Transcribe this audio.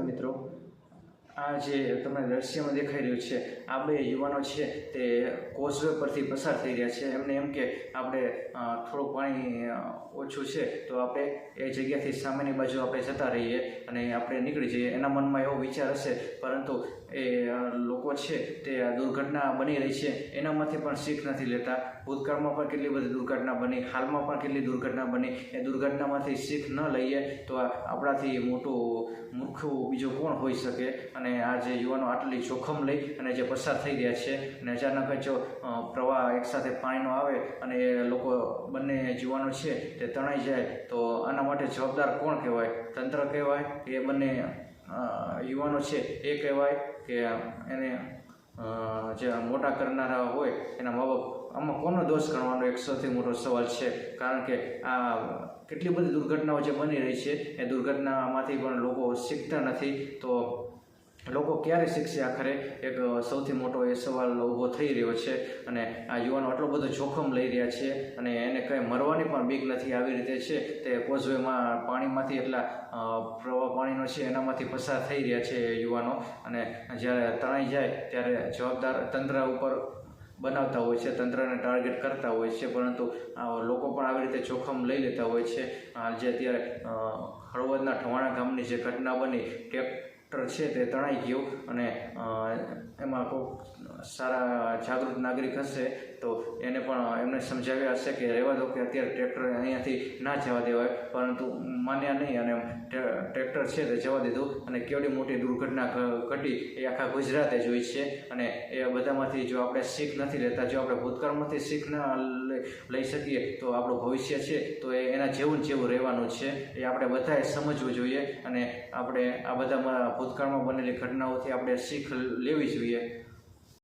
નમસ્કાર મિત્રો આ જે તમને દ્રશ્યમાં દેખાઈ રહ્યું છે, આ બે યુવાનો છે તે કોઝવે પરથી પસાર થઈ રહ્યા છે. એમને એમ કે આપણે થોડું પાણી ઓછું છે, તો આપણે એ જગ્યાથી સામેની બાજુ આપણે જતા રહીએ અને આપણે નીકળી જઈએ. એના મનમાં એવો વિચાર હશે, પરંતુ એ લોકો છે તે દુર્ઘટના બની રહી છે. એનામાંથી પણ શીખ નથી લેતા. ભૂતકાળમાં પણ કેટલી બધી દુર્ઘટના બની, હાલમાં પણ કેટલી દુર્ઘટના બની. એ દુર્ઘટનામાંથી શીખ ન લઈએ તો આપણાથી મોટું મૂર્ખું બીજું કોણ હોઈ શકે? અને આ જે યુવાનો આટલી જોખમ લઈ અને જે પસાર થઈ ગયા છે અને અચાનક જ પ્રવાહ એકસાથે પાણીનો આવે અને એ લોકો બંને યુવાનો છે તે તણાઈ જાય, તો આના માટે જવાબદાર કોણ કહેવાય? તંત્ર કહેવાય એ બંને યુવાનો છે એ કહેવાય કે એને જે મોટા કરનારા હોય એના મા બાપ, આમાં કોનો દોષ ગણવાનો એક સૌથી મોટો સવાલ છે? કારણ કે આ કેટલી બધી દુર્ઘટનાઓ જે બની રહી છે, એ દુર્ઘટનામાંથી પણ લોકો શીખતા નથી, તો લોકો ક્યારે શીખશે? આખરે એક સૌથી મોટો એ સવાલ ઊભો થઈ રહ્યો છે અને આ યુવાનો આટલો બધો જોખમ લઈ રહ્યા છે અને એને કંઈ મરવાની પણ બીક નથી આવી રીતે છે. તે કોઝવેમાં પાણીમાંથી એટલા પ્રવાહ પાણીનો છે એનામાંથી પસાર થઈ રહ્યા છે યુવાનો અને જ્યારે તણાઈ જાય ત્યારે જવાબદાર તંત્ર ઉપર બનાવતા હોય છે, તંત્રને ટાર્ગેટ કરતા હોય છે, પરંતુ લોકો પણ આવી રીતે જોખમ લઈ લેતા હોય છે. જે અત્યારે હળવદના ઠવાણા ગામની જે ઘટના બની ટ્રેક્ટર છે તે તણાઈ ગયું અને એમાં કોઈક સારા જાગૃત નાગરિક હશે તો એને પણ એમને સમજાવ્યા હશે કે રહેવા દો કે અત્યારે ટ્રેક્ટર અહીંયાથી ના જવા દેવાય, પરંતુ માન્યા નહીં અને ટ્રેક્ટર છે તે જવા દીધું અને કેવડી મોટી દુર્ઘટના ઘટી એ આખા ગુજરાતે જોઈ છે અને એ બધામાંથી જો આપણે શીખ નથી લેતા, જો આપણે ભૂતકાળમાંથી શીખ ના લઈ- શકીએ. તો આપણું ભવિષ્ય છે, તો એ એના જેવું જેવું રહેવાનું છે. એ આપણે બધાએ સમજવું જોઈએ અને આપણે આ બધામાં ભૂતકાળમાં બનેલી ઘટનાઓથી આપણે શીખ લેવી જોઈએ.